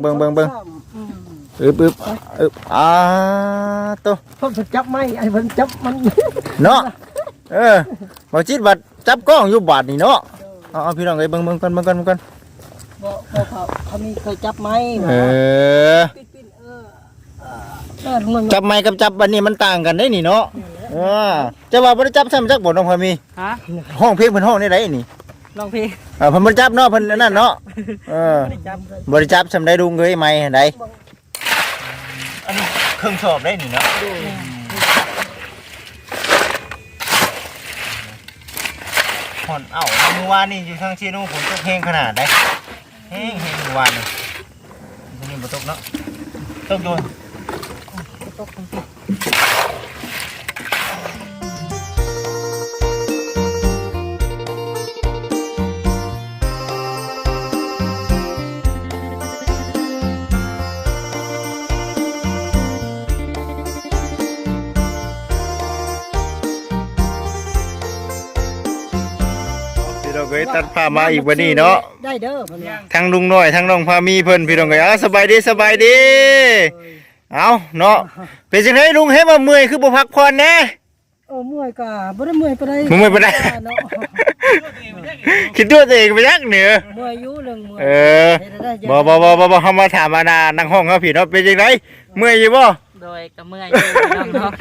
เบิ่งเบิ่งเบิ่งอืมอึบอึบอึบอ่าโตัวเพิ่นจับไม้ไอ้เพิ่นจับมันเนาะเออบ่จิตบัดจับกล้องอยู่บาดนี่เนาะเอาเอาพี่น้องเอ้ยเบิ่งเบิ่งกันเบิ่งกันเบิ่งกันบ่บ่เขาเขามีเคยจับไม้เออปิ้นปิ้นเออเออเออมันจับไม้กับจับบัดนี้มันต่างกันได้นี่เนาะเออจะว่าบ่ได้จับซ้ำจักบ่น้องพามีฮะห้องเพลงเพิ่นห้องได้ไดนี่ ลองเพลงเออเพิ่นบ่ได้จับเนาะเพิ่นอันนั่นเนาะเออจับบ่ได้จับซ้ำได้ดุงเอ้ยไม้หั่นใดอันนี้เครื่องสอบได้นี่เนาะผ่อนเอ้าเมื่อวานนี่อยู่ทางเชียงนู่นฝนตกแห้งขนาดใดแห้งแห้งเมื่อวานนี่ทีนี้บ่ตกเนาะตกอยู่พี่น้องเอ้ย ตัดผ้ามาอีกวันนี้เนาะได้เด้อเพิ่นว่าทั้งลุงน้อยทั้งน้องพามีเพิ่นพี่น้องเอ้ยเอาสบายดีสบายดี เอาเนาะเป็นจังไดลุงเฮ็ดมาเมื่อยคือบ่พักผ่อนแน่เออเมื่อยก็บ่ได้เมื่อยปานใดมึงเมื่อยปานใดเนาะคิดตัวตัวเองไปยักเหนือเมื่อยอยู่เรื่องเมื่อยเออบ่บ่บ่บ่บ่เฮามาถามมานานั่งห้องเฮาพี่เนาะเป็นจังไดเมื่อยอยู่บ่โดยกระเมื่อยอยู่พี่น้องเนาะ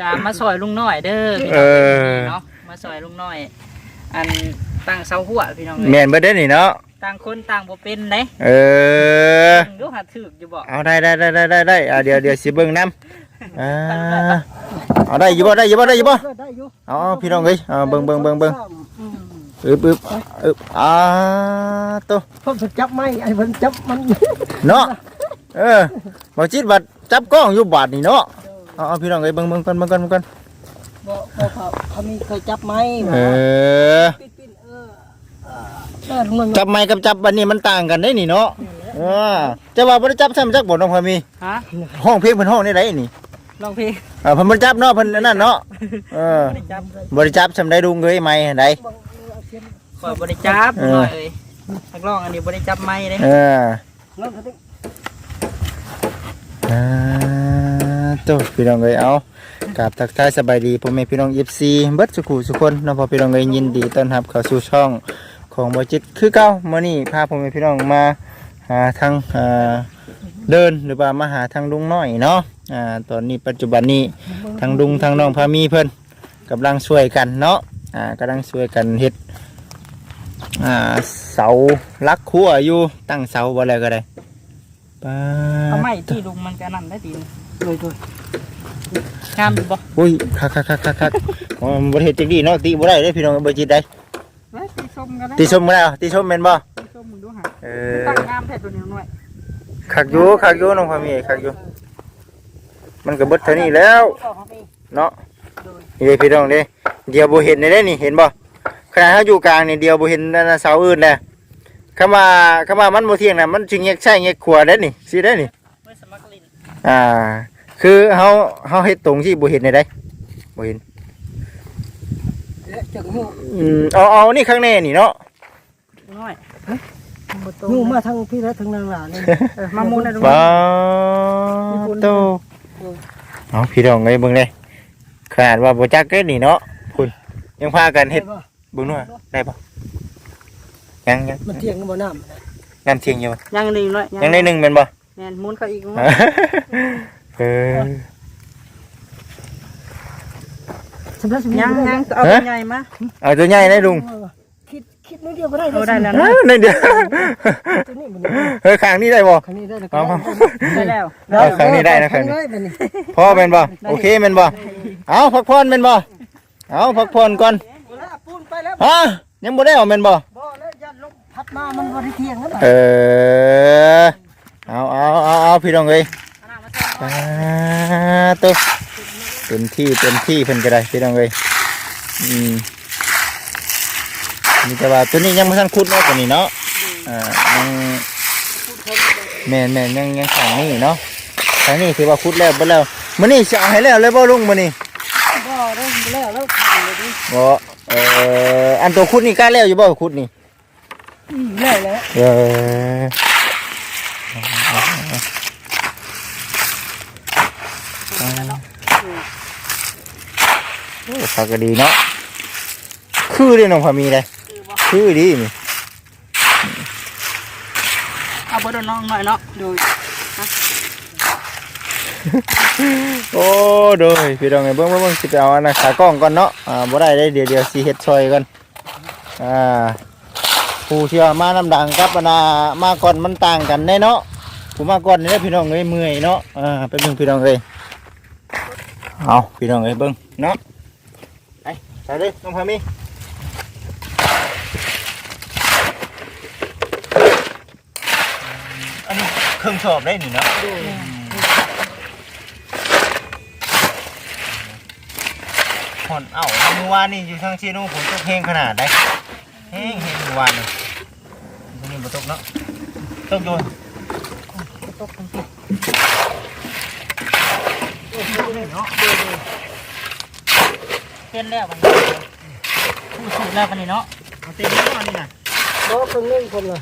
กามาซอยลุงน้อยเด้อพี่เอน้องอเนาะมาซอยลุงน้อยอัน ตั้งเสาหัวพี่น้องแม่นเบ่ได้นี่เนาะต่างคนต่างบ่เป็นเด้เออดูหาถึกอยู่บ่เอาได้ได้ได้ได้ได้ได้อ่าเดี๋ยวเดี๋ยวสิเบิ่งนํอ่าเอาได้อยู่บ่ได้อยู่บ่ได้อยู่บ่ได้อยู่เอาเอาพี่น้องเอ้ยเอาเบิ่งเบิ่งเบิ่งเบิ่งอืมอึบอึบอึบอ่าโตัวเพิ่นจับไม้ไอ้เพิ่นจับมันเนาะเออบ่จิตบัดจับกล้องอยู่บาดนี่เนาะเอาเอาพี่น้องเอ้ยเบิ่งเบิ่งกันเบิ่งกันเบิ่งกันบ่บ่เขาเขามีเคยจับไม้เออปิ้นปิ้นเออเออเออมัน จับไม้กับจับบัดนี้มันต่างกันได้นี่เนาะเออจะว่าบ่ได้จับซ้ำจักบ่น้องพามีฮะห้องเพลงเพิ่นห้องได้ไดนี่ลองเพลงเออเพิ่นบ่ได้จับเนาะเพิ่นอันนั่นเนาะเออบ่ได้จับบ่ได้จับซ้ำได้ดุงเอ้ยไม้หั่นใดข่อยบ่ได้จับลุงน้อยเอ้ยนักร้องอันนี้บ่ได้จับไม้เด้เออนั่นก็ได้อ่าโตัวพี่น้องเอ้ยเอากราบทักทายสบายดีพ่อแม่พี่น้อง FC เบิดสุขุสุคนเนาะพ่อพี่น้องเอ้ยยินดีต้อนรับเข้าสู่ช่อง ของบจิตคือเก้ามื่อนี้พาพ่อแม่พี่น้องมาหาทางอ่าเดินหรือว่ามาหาทางลุงน้อยเนาะอ่าตอนนี้ปัจจุบันนี้ทางลุงทางน้องพามีเพิ่นกำลังช่วยกันเนาะอ่ากำลังช่วยกันเฮ็ดอ่าเสาลักขัวอยู่ตั้งเสาบ่อะไรก็ได้ปาเอาไม้ที่ลุงมันก็นั่นได้ดีโดยโดยงามอยู่บ่อุ้ยคักคักคักคักคักอ๋อมันบ่ได้เฮ็ดจังดีเนาะตีบ่ได้เด้อพี่น้องบ่จิตได้ไว้ตี ส้มกันได้ตีชมบ่ได้เหรอตีชมแม่นบ่ตีส้มมึงดูหาเอตั้งองามแท้ตัวนี้หน่อยคักอยู่คักอยู่น้องพามีคักอยู่มันก็เบิดเท่านี้แล้วเนาะนี่เด้พี่น้องเด้เดียวบ่เห็นได้เด้นี่เห็นบ่ขนาดเฮาอยู่กลางนี่เดียวบ่เห็นนั่นน่ะเสาอื่นแหละคำว่าคำว่ามันบ่เที่ยงน่ะมันจึงแยกใช้แยกขวาได้นี่สิได้นี่เมื่อสมัครลินอ่า คือเฮาเฮาเฮ็ดตรงที่บ่เห็นได้ได้บ่เห็นและ จังหูอืมเอาเอานี่ข้างในนี่เนาะน้อยหูมาทางพี่และทางนางหลานนี่เออมามูนนะลุงว้าวโตเอาพี่น้องเอ้ยเบิ่งเด้ขนาดว่าบ่จักเด้นี่เนาะคุณยังพากันเฮ็ดเบิ่งหน่อยได้ปะยังยังมันเที่ยงก็บ่น้น้ำเทียงอยู่ปะยังหนึ่งน้อยยังได้หนึ่งเป็นปะแมนมูนเขาอีกเออำ สำหรับสำหรับยังยังเอาตัวใหญ่มาเอาตัวใหญ่ได้ลุงคิดคิดนิดเดียวก็ได้เอาได้แล้วเอนะอในเดียวตัวนี้มันเฮ้ยข้างนี้ได้ปะครั้งนี้ได้แล้วเอาเอาได้แล้วเอาครั้งนี้ได้นะครั้งนี้นี้พ่อเป็นปะโอเคเป็นปะเอาพักผ่อนเป็นปะเอาพักผ่อนก่อนปูนไปแล้วฮะยังบ่ได้เอาเป็นปะบ่แล้วยันลมพัดมามันบ่ได้เที่ยงนั่นเออเอาเอาเอาเอาพี่น้องเอ้ยอ่าตัว เต็มที่เต็มที่เพิ่นก็ได้พี่น้องเอ้ยอืมนี่แต่ว่าตัวนี้ยังไม่ทันคุดเนาะตัวนี้เนาะอ่ายังแม่นแม่นยังยังขังนี่เนาะขังนี่คือว่าคุดแล้วบ่แล้วมื้อนี้จะเอาให้แล้วเลยบ่ลุงมื้อนี้บ่ได้แล้วแล้วขาดเลยดิบ่เอ่ออันตัวคุดนี่กล้าแล้วอยู่บ่คุดนี่อืมแล้วแล้วเออ โอ้ฝากก็ดีเนาะคือเด้น้องพามีเลยคือบ่คือดีนี่เอาบ่โดนน้องหน่อยเนาะโดยโอ้โดยพี่น้องไงเบิ่งเบิ่งเบิ่งสิไปเอาอันนั้นขากล้องก่อนเนาะอ่าบ่ได้ได้เดี๋ยวเดี๋ยวสิเฮ็ดซอยก่อนอ่าผู้ที่ว่ามาน้ำดังกับอันน่ะมาก่อนมันต่างกันแน่เนาะผู้มาก่อนนี่แหละพี่น้องเอ้ยเมื่อยเนาะอ่าไปเบิ่งพี่น้องเอ้ยเอาพี่น้องเอ้ยเบิ่งเนาะ ไปไปเลยน้องพามีอันนี้เครื่องสอบได้นี่เนาะผลเอ้าเมื่อวานนี่อยู่ทางเชียงนู่นฝนตกแห้งขนาดไหนแห้งแห้งเมื่อวานนี่ตรงนี้บ่ตกเนาะตกอยู่ตกทั้งเป็นแล้วมันผู้สูดแล้วปานนี้เนาะเอาเต็มแล้วนี่น่ะบ่ครึ่งหนึงคนละ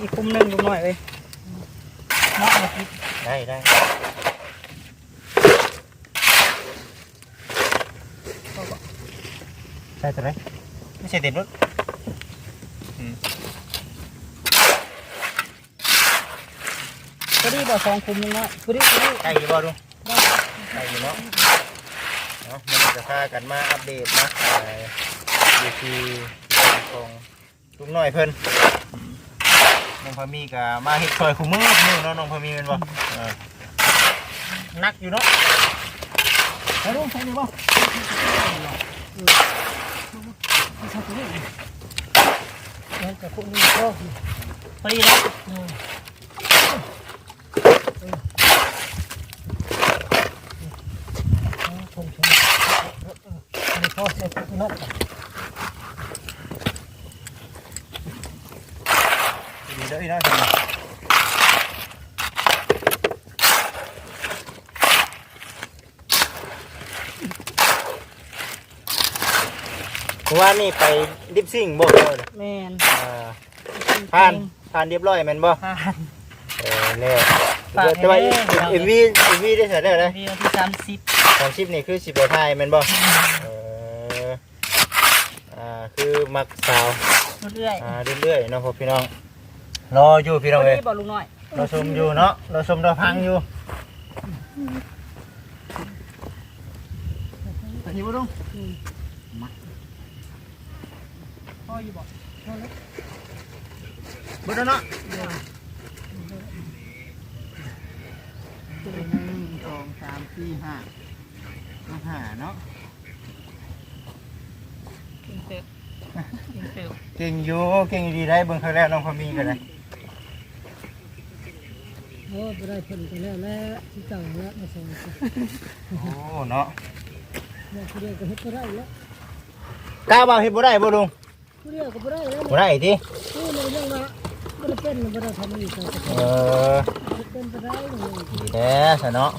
อีกคุมหนึงดูหน่อยเอ้ยเนาะมาคิดได้ได้ใช่ตัวไหนไม่ใช่เด็ดรถ อดีบ่สองคุมหนึงเนาะพอดีพอดีใกล้อยู่บ่ดูใกล้อยู่เนาะเนาะมันจะพากันมาอัปเดตนะดูทีของลุงน้อยเพิ่นน้องพามีกับมาเฮ็ดซอยคู่มือมือเนาะน้องพามีเป็นบ่เออนักอยู่เนาะไปดูใส่นี่บ่มันจะคุนี่ก็พอดีเนาะ คงใช้นี่พอใส่คุนั่น ดีเด้ออีเนาะเมื่อ วานนี่ไปดิฟซิ่งบ่เด้อแม่นอ่าผ่านผ่านเรียบร้อยแม่นบ่ผ่านเออแล้วฝากให้แต่ว่าเด้อพี่น้องเอ็มวีเอ็มวีได้เสร็จแล้วนะวีที่สามสิบสามชิปนี่คือสิบไปถ่ายแม่นบ่เอออ่าคือมักสาวเรื่อยอ่าเรื่อยๆเนาะพ่อพี่น้อง รออยู่พี่ๆน้องพอเอ้ยดีบ่ลุงน้อยเราชมอยู่เนาะเราชมเราพังอยู่อันนี้บ่ลุงมา พออยู่บ่บ่ได้เนาะหนึ่งสองสามสี่ห้ามาหาเนาะเก่งเติบเก่งเติบเก่งอยู่เก่งดีได้เบิ่งครั้งแรกน้องพอมีกันเลยโอ้บ่ได้เพิ่นก็แล้วแล้วที่เจ้าแล้วมาส่งโอ้เนาะเนี่ยผู้เดียวก็เฮ็ดบ่ได้แล้วกล้าบ่าวเฮ็ดบ่ได้บ่ลุงผู้ เดียวก็บ่ได้แล้วบ่ได้ตินี่มันยังว่าบ่ได้เป็นบ่ได้ทำอีกก็เออเป็นบ่ได้เลยดีแท้ซะเนาะ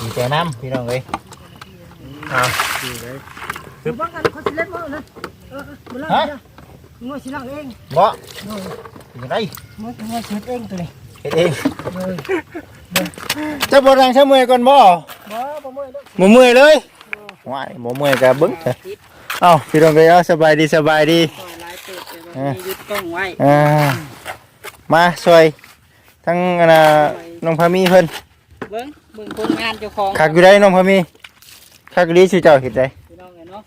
ดีใจน้ำพี่น้องเอ้ยเอาดีเลยคือบ่กันเขาสิเล่นบ่นะเออบ่ล่ะงอสิลังเองบ่โอ้ยเป็นจังไดมันงอสิเฮ็ดเองตัวนี้เฮ็ดเองเออจะบ่ดังซะเมื่อยก่อนบ่บ่บ่เมื่อยแล้วบ่เมื่อยเลยว้ายบ่เมื่อยก็เบิ่ง เอ้าพี่น้องเอ้ยเอาสบายดีสบายดี ปล่อยลายเติบแต่ว่ามียึดกล้องไว้อ่ามาช่วยทั้งอันน่ะน้องพามีเพิ่นเบิ้งเบิ้งผลงานเจ้าของคักอยู่ได้น้องพามีคักดีสิเจ้าเฮ็ดได้ พี่น้องเอ้ยเนาะ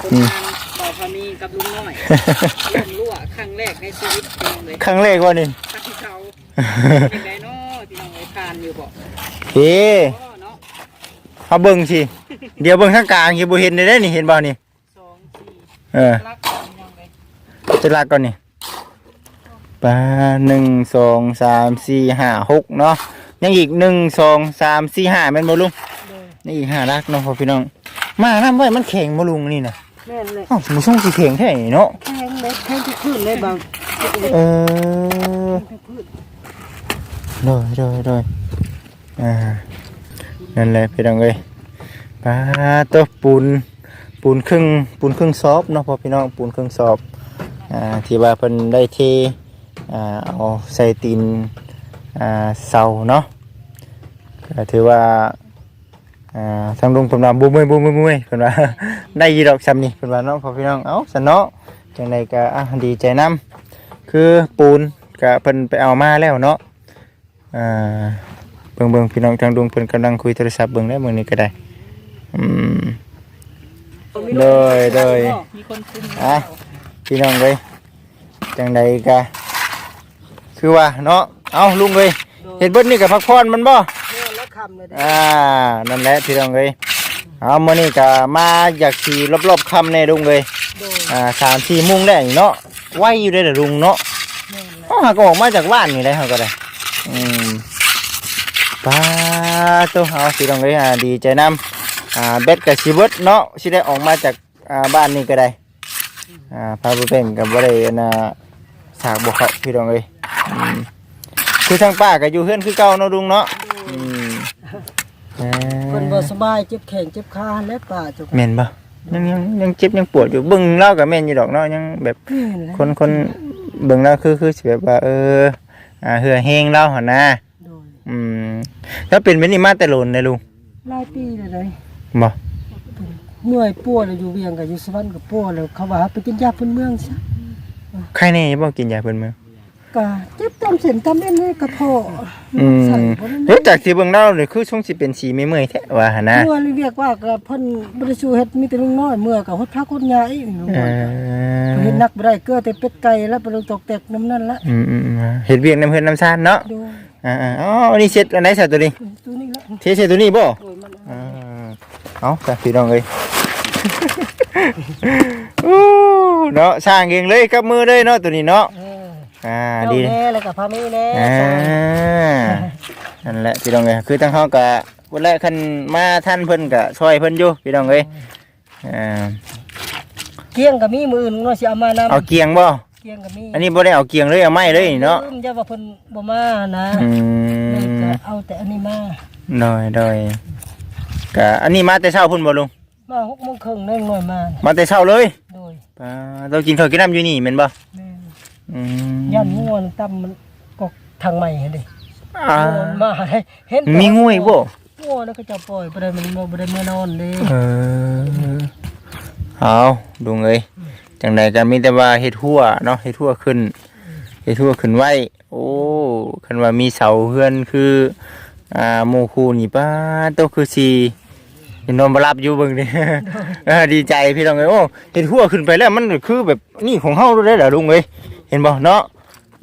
ผลงานบ่าวพามีกับลุงน้อยล่มรั่วครั้งแรกในชีวิตพี่น้องเลยครั้งแรกว่านี่ ตักที่เขาเป็นไงเนาะพี่น้องเอ้ยทานอยู่บ่เฮ้พ่อเนาะเอาเบิ่งสิ เดี๋ยวเบิ่งทางกลางสิบ่เห็นได้เด้นี่เห็นบ่นี่สองสี่ เออรักพี่น้องเลยจะลากก่อนนี่ปลาหนึ่งสองสามสี่ห้าหกเนาะยังอีกหนึ่งสองสามสี่ห้าแม่นบ่ลุงนี่อีกห้าลักเนาะพ่อพี่น้อง มาน้ำไว้มันแข็งบ่ลุงนี่น่ะแม่นเลยอ้าวหมูส่งสิแข็งแท้นี่เนาะแห้งเลยแห้งทุกคืนเลยบางเออโดยโดยโดยอ่า นั่นแหละพี่น้องเอ้ยปลาตัวปูน ปูนครึ่งปูนครึ่งซอบเนาะพ่อพี่น้องปูนครึ่งซอบอ่าที่ว่าเพิ่นได้เทอ่าเอาใส่ตีนอ่าเสาเนาะก็ถือว่าอ่าทางลุงเพิ่นว่าบ่เมื่อยบ่เมื่อยบ่เมื่อยเพิ่นว่า ได้ยีดอกซ้ำนี่เพิ่นว่าเนาะพ่อพี่น้องเอ้าซะเนาะจังไดก็อะดีใจนํคือปูนก็เพิ่นไปเอามาแล้วเนาะอ่าเบิ่งเบิ่งพี่น้องทางลุงเพิ่นกำลังคุยโทรศัพท์เบิ่งได้มื้อนี้ก็ได้อืม เลยเลยมีคนคุมอะพี่น้องเลยจังใดกะคือว่าเนาะเอาลุงเลยเห็นเบิดนี่กับพักพรมันบ่เนี่ยแล้วคำเลยได้อ่านั่นแหละพี่น้องเลยเอามื้อนี้ก็มาอยากขี่รอบๆค่ำแน่ลุงเลยโดยอ่าสามสี่โมุงได้นี่เนาะไว้อยู่ได้แต่ลุงเนาะแม่นแล้วเขาหาก็ออกมาจากบ้านนี่ได้เขาก็ได้อืมป้าตัวเอาพี่น้องเลยอ่าดีใจนํ อ่าเบ็ดกับชีเบิดเนาะสิได้ออกมาจากอ่าบ้านนี่ก็ได้อ่าพาไปเป็นกับบ่ได้อันน่ะสากบ่เข้าพี่น้องเอ้ยอืมคือทางป้าก็อยู่เฮือนคือเก่าเนาะลุงเนาะอืมเอ่อเพิ่นบ่สบายเจ็บแขนเจ็บขาและป่าจุกแม่นบ่ยังยังยังเจ็บยังปวดอยู่เบิ่งเล่าก็แม่นอยู่ดอกเนาะยังแบบ นี่แหละคนคนเบิ่งแล้วคือคือสิแบบว่าเอออ่าเหือแห้งเล่าหั่นนะโดยอืมถ้าเป็นแบบนี้มาแต่โลนเลยลุงหลายปีเลยเลย บ่เมื่อยปวดแล้วอยู่เวียงกับอยู่สวรรค์กับปวดแล้วเขาว่าไปกินยาพื้นเมืองซะใครแน่บ่กินยาเพิ่นมื้อก็เจ็บตามเส้นตามเอ็นเลยกระเพาะอืมใส่บ่ได้รู้จักสิเบิ่งเล่านี่คือช่วงสิเป็นสีเมื่อยๆแท้ว่าหั่นนะเมื่อเรียกว่าก็เพิ่นบ่ได้สู้เฮ็ดมีแต่ลุงน้อยเมื่อก็ฮดพักฮดยาอีกหนูเออเฮ็ดนักบ่ได้เกลือแต่เป็ดไก่แล้วไปลงตกแตกน้ำนั่นละอืมอืมอืมเห็ดเวียกน้ำเพื่อนน้ำซานเนาะโดยอ่าอ่าอ๋ออันนี้เช็ดอันไหนใส่ตัวนี้ตัวนี้ละเช็ดเช็ดตัวนี้บ่โดยมันอ่า เอาแต่พี่น้องเลยอู้เนาะสร้างเองเลยกับมือเลยเนาะตัวนี้เนาะเอออ่าเจ้าดีแน่แล้วก็พามีแน่อ่านั่นแหละพี่น้องเลยคือทั้งเขากะวันแรกคันมาท่านเพิ่นกะช่วยเพิ่นอยู่พี่น้องเลยอ่าเกียงก็มีมืออื่นเนาะสิเอามานำเอาเกียงบ่เกียงก็มีอันนี้บ่ได้เอาเกียงเลยเอาไม้เลยเนาะลืมจะว่าเพิ่นบ่มานะอืเลยมก็เอาแต่อันนี้มาหน่อยหน่อย กะอันนี้มาแต่เช้าพุ่นบ่ลุงมา6โมงครึ่งนึงหน่อยมามาแต่เช้าเลยโดยปลาเรากินข้าวกินน้ำอยู่นี่แม่นบ่แม่นอืมยันง่วนตำมันกกทางใหม่เห็นดิอ่าง่วนมาให้เห็นมีงูอีกบ่ง่วนแล้วก็จะปล่อยบ่ได้มันบ่ได้เมื่อนอนเด้เออเอาดูเอ้ยจังใดก็มีแต่ว่าเฮ็ดหัวเนาะเฮ็ดหัวขึ้นเฮ็ดหัวขึ้นไว้ โอ้คันว่ามีเสาเฮือนคือ อ่าหมู่คู่นี่ป้าโตคือสิเห็นอนบ่หลับอยู่เบิ่งดิเออดีใจพี่น้องเอ้ยโอ้เฮ็ดหัวขึ้นไปแล้วมันคือแบบนี่ของเฮาได้เหรอลุงเอ้ยเห็นบ่เนาะ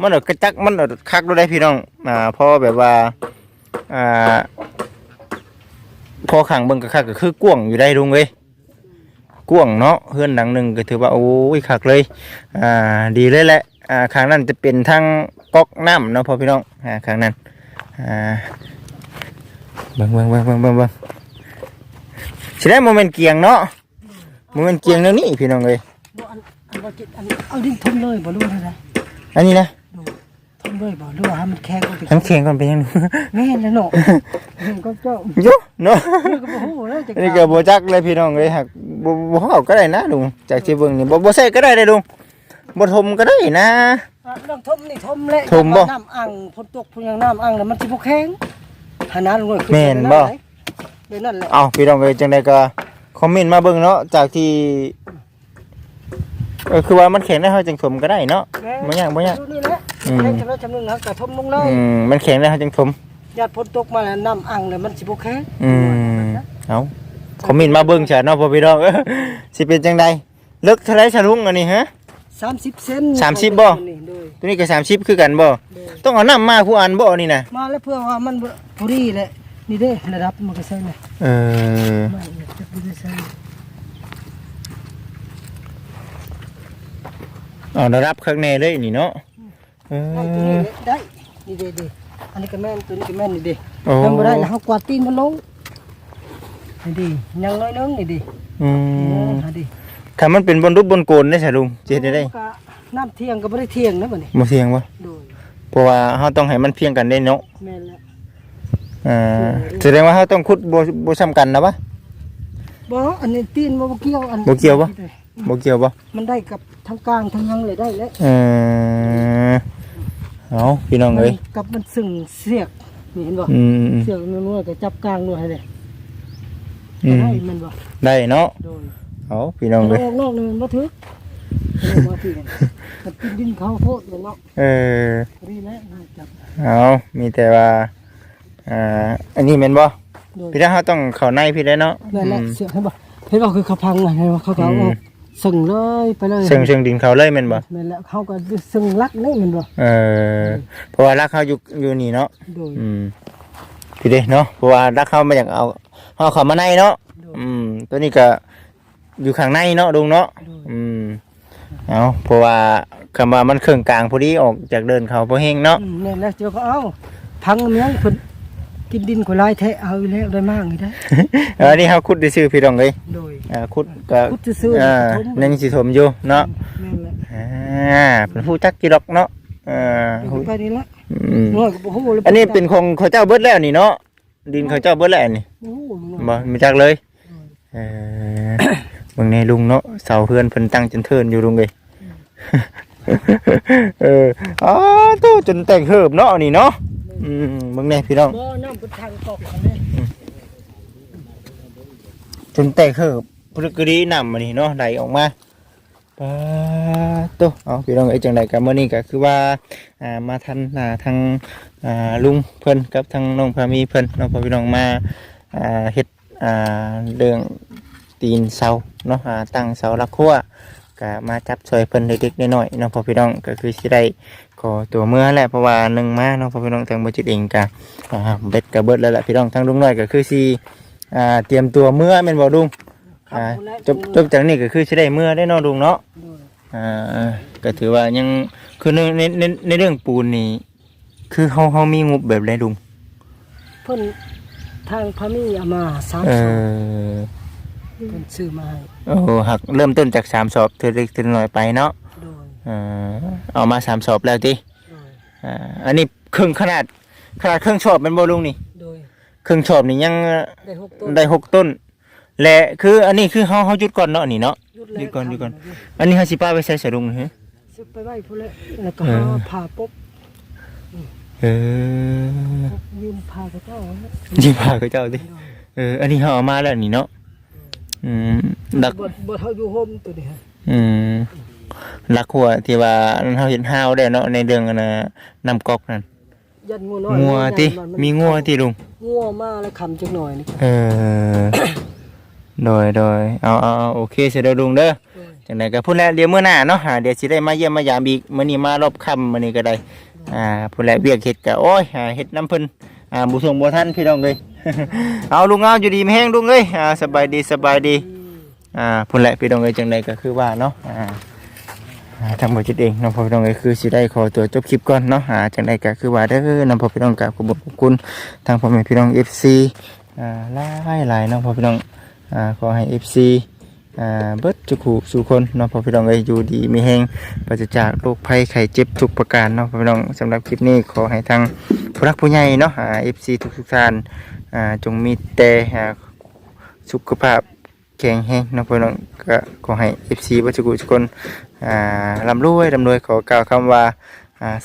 มันกระจักมันคักได้พี่น้องอ่าพอแบบว่าอ่าพอขังเบิ่งก็คักก็คือกว้งอยู่ได้ลุงเอ้ยกว้งเนาะเฮือนหลังหนึ่งก็ถือว่าโอ้ยคักเลยอ่าดีเลยแหละอ่าข้างนั้นจะเป็นทางก๊อกน้ำเนาะพ่อพี่น้องอ่าข้างนั้นอ่า บิ่งเบิ่งเบิ่งเบิ่งเบิ่งเบิ่งสิได้โมเมนต์เกียงเนาะโมเมนต์เกียงเดี๋ยวนี้พี่น้องเอ้ยบ่อันอันบ่จิตอันเอาดินทมเลยบ่รู้เท่าใดอันนี้นะทมเลยบ่รู้ว่าให้มันแข็งก็น้ำแข็งก่อนเป็นยังไงแม่นแล้วเนาะเห็นก็เจ้าโยเนาะนี่ก็บ่ฮู้เลยจักอันนี้ก็บ่จักเลยพี่น้องเอ้ยหักบ่บ่เข้าก็ได้นะลุงจากที่เบิ่งนี่บ่บ่ใส่ก็ได้เลยลุงบ่ทมก็ได้นะอะเรื่องทมนี่ทมแหละทมบ่น้ำอ่างฝนตกพุ่นยังน้ำอ่างแล้วมันสิบ่แข็ง หาน้าลงเลยขึ้แม่นบ่ เดี๋ยวนั่นแหละเอาพี่น้องเอ้ยจังไดก็คอมเมนต์มาเบิ่งเนาะจากที่เออคือว่ามันแข็งได้เฮาจังถมก็ได้เนาะ บ่ยากบ่ยากดูนี่แหละอืมแข็งจำได้จำนึงฮักก็ทมลงเลยอืมมันแข็งได้เฮาจังถมญาติฝนตกมาแล้วน้ำอ่างเลยมันสิบ่แข็งอืมเอาคอมเมนต์มาเบิ่งซะเนาะพ่อพี่น้องเอ้อสิเป็นจังไดเลิกเท่าไหร่ฉลุงอันนี้ฮะ 30เซนสามสิบบ่ นี่โดย ตัวนี้ก็30คือกันบ่โดยต้องเอาน้ำมาผู้อันบ่นี่นะมาแล้วเพื่อว่ามันบ่พอดีแหละนี่เด้ระดับมันก็ใช่น่ะเออไม่จะบ่ได้ใช่เอาระดับข้างในเลยนี่เนาะเอได้ตัวนี้อแหละได้นี่เด้เด้อันนี้ก็แม่นตัวนี้ก็แม่นนี่เด้โอ้ยังบ่ได้แล้วเฮากวาดตีนมันลงนี่ดิยังน้อยนึงนี่ดิอืมหาดิ ถ้ามันเป็นบนรูปบนโกนได้ฉลุงสิเฮ็ดได้ได้ก็น้ำเที่ยงก็บ่ได้เที่ยงนะบัดนี้บ่เสียงบ่โดยเพราะว่าเราต้องให้มันเพียงกันได้เนาะแม่นแล้วอ่าแสดงว่าเราต้องขุดโบโบซ้ำกันนะปะบ่อันนี้ตีนบ่เกี่ยวอันบ่เกี่ยวบ่บ่เกี่ยวบ่มันได้กับทั้งกลางทั้งยังเลยได้แล้วเออเอาพี่น้องเอ้ยกับมันซึ่งเสียกนี่เห็นบ่อืมเสียกมันว่าก็จับกลางด้วยให้เลยอืมได้มันบ่ได้เนาะโดย เอาพี่น้องนเอ้ยอกนอกนึงบ่ถึกบ่ถึกมันกินดินเขาโพดเลยเนาะเออนี่แหละจับเอามีแต่ว่าอ่าอันนี้แม่นบ่โดยพี่ถ้าเฮาต้องเข้าในพี่ได้เนาะนั่นแหละอืมเสียกให้บ่เห็นบ่คือเขาพังไงเห็นบ่เขาก็เอาอืมซึ่งเลยไปเลยเชิงเชิงดินเขาเลยแม่นบ่นั่นแหละเขาก็ซึ่งรักนี่มันบ่เออเพราะว่ารักเขาอยู่อยู่นี่เนาะโดยอืมพี่เด้เนาะเพราะว่ารักเขามาอยากเอาเอาเข้ามาในเนาะโดยอืมตัวนี้ก็ อยู่ข้างในเนาะดุงเนาะโดยอืมเอาเพราะว่าคำว่ามันเครื่องกลางพอดีออกจากเดินเขาพอเฮงเนาะอืมนั่นแหละเจ้าก็เอาพังเมียงเพิ่นกินดินคนลายแท้เอาอีแล้วได้มากอีได้เออนี่เขาขุดได้ชื่อพี่รองเลยโดยอ่าขุดก็ขุดซื่อๆอ่าถมนั่นสิถมอยู่เนาะนั่นแหละอ่าเป็นผู้จักกี่ดอกเนาะอ่าอยู่ไปนี่ละอืมน้อยก็บ่ฮู้เลยอันนี้เป็นของเขาเจ้าเบิดแล้วนี่เนาะดินเขาเจ้าเบิดแล้วนี่โอ้โหบ่มีจักเลยเออ เบิ่งในลุงเนาะเสาเฮือนเพิ่นตั้งจนเทินอยู่ลุงเอ้ยเอออ๋อตู้จนแตกเหิบเนาะนี่เนาะอืมเบิ่งแน่พี่น้องบ่น้ำเป็นทางตกอันนี้จนแตกเหิบพฤกดีนำมานี่เนาะไหลออกมาปาตู้เอาพี่น้องเอ้ยจังไดกันมื้อนี้ก็คือว่าอ่ามาทันอ่าทางอ่าลุงเพิ่นกับทางน้องพามีเพิ่นเน้องพ่อพี่น้องมาอ่าเฮ็ดอ่าเรื่อง ตีนเสาเนาะอ่าตั้งเสาหลักครัวก็มาจับช่วยเพิ่นเล็กๆน้อยๆเน้องพ่อพี่น้องก็คือสิได้ขอตัวเมื่อแหละเพราะว่าหนึ่งมาเน้องพ่อพี่น้องทางบ่จิตเองก็อ่าเบ็ดก็เบิดแล้วล่ะพี่น้องทางลุงน้อยก็คือสิอ่าเตรียมตัวเมื่อแม่นบ่ลุงอ่าจบจบจากนี้ก็คือใช้ได้เมื่อได้เนอนลุงเนาะโดยอ่าก็ถือว่ายังคือในในในในเรื่องปูนนี่คือเขาเขามีงบแบบไรลุงเพิ่นทางพามีเอามาสามเอสอบอ เพิ่นซื้อมาให้โอ้หักเริ่มต้นจากสามสอบเธอเล็กเธอน้อยไปเนาะโดยเออเอามาสามสอบแล้วจิโดยอ่าอันนี้ครึ่งขนาดขนาดเครื่องชอบเป็นโบลุงนี่ โดยเครื่องชอบนี่ยังได้หกต้นได้หกต้น และคืออันนี้คือเขาเขาหยุดก่อนเนาะนี่เนาะหยุดแล้วหยุดก่อนหยุดก่อนอันนี้เขาสิป้าไปใส่สะดุงเหรอ ซื้อไปไว้พุ่นแล้วแล้วก็เอหาอผ่าปุ๊บเออยืมผ่ากับเจ้านะยิงพาเขาเจ้าดิเอออันนี้เขาเอามาแล้วนี่เนาะ อืมลักบ่บ่เท่าอยู่โฮมตัวนี้ฮะอืมลักหัวที่ว่าเขาเห็นห้าวได้เนาะในเรื่องอันน่ะน้ำก๊อกนั่นยันงัวน้อยงัวติยันนมีงัวที่ลุงงัวมาแล้วคำจักหน่อยนี่เออโดยโดยเอาเอาเอาโอเคเสร็จแล้วลุงเด้อโดยจังไดก็พูดแล้วเดี๋ยวมื้อหน้าเนาะหาเดี๋ยวสิได้มาเยี่ยมมายามอีกมื้อนี้มารอบค่ำมื้อนี้ก็ได้อ่าพูดแล้วเวียกเฮ็ดก็โอ้ยหาเฮ็ดน้ำเพิ่นอ่าบ่ส่งบ่ทันพี่น้องเอ้ย เอาลุงเอาอยู่ดีมีแฮงลุงเอ้ยอ่าสบายดีสบายดีอ่าพุ่นแหละพี่น้องเอ้ยจังใดก็คือว่าเนาะอ่าอ่าทางบริษัทเองน้องพ่อพี่น้องเอ้ยคือสิได้ขอตัวจบคลิปก่อนเนาะอ่าจังใดก็คือว่าเด้อน้องพ่อพี่น้องกราบขอบคุณขอบคุณทางพ่อแม่พี่น้อง FC อ่าหลายหลายๆเน้องพ่อพี่น้องอ่าขอให้ FC อ่าเบิดจุกหูสู่คนเน้องพ่อพี่น้องเอ้ยอยู่ดีมีแฮงปราศจากโรคภัยไข้เจ็บทุกประการเนาะพ่อพี่น้องสำหรับคลิปนี้ขอให้ทางผู้รักผู้ใหญ่เนาะอ่า FC ทุกทุกๆท่าน จงมีแต่สุขภาพแข็งแห้งเนาะพี่น้องก็ขอให้ FC บัจจุกุทุกคนร่ำรวยร่ำรวยขอกล่าวคำว่า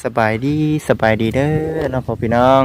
สบายดีสบายดีเด้อน้องพ่อพี่น้อง